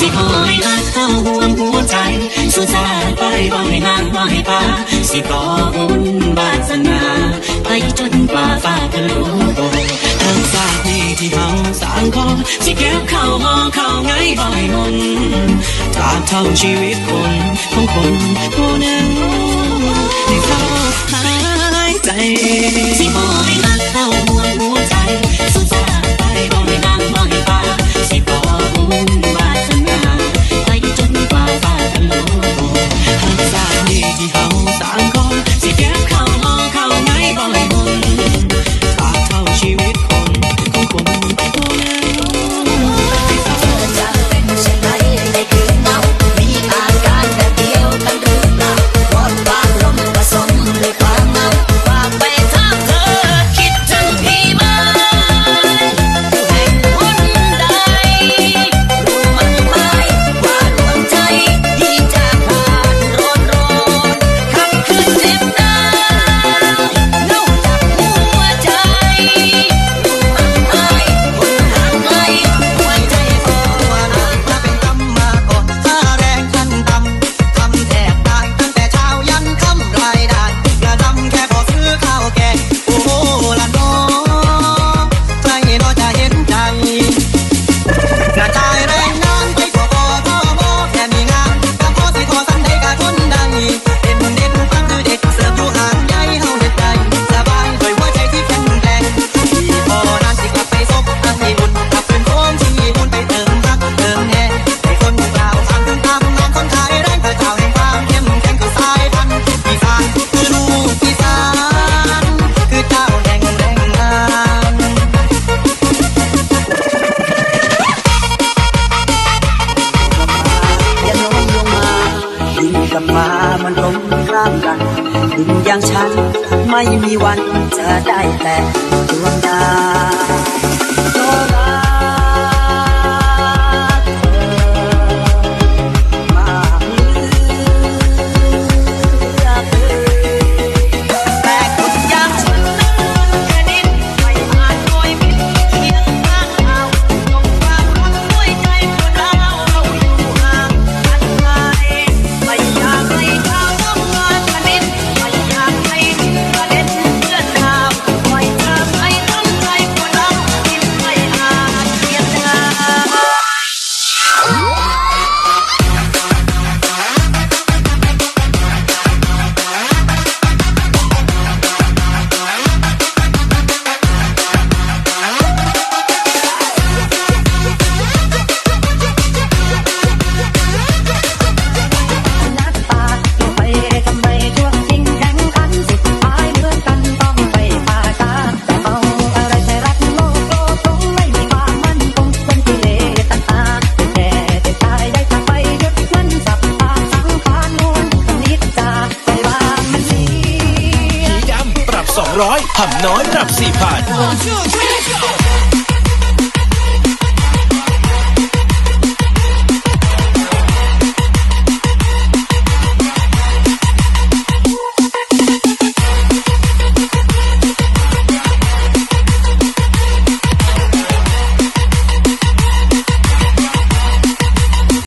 สิขอให้หักเข้าห่วงหัวใจสู้ซาไปบ่ให้นางบ่ให้พาสิต่อบุญบาสนา ไปจนกว่าฟ้าทะลุโตทางซากนี้ที่เฮาสร้างคอสิเก็บเข้าห้องเข้าไงบ่ให้มนตราบเท่าชีวิตคนของคนผู้นั้นในเขาหายใจสิบ่ คุอย่างฉันไม่มีวันจะได้แต่ดวงดาว ร้อยทำน้อยรับสี่พัน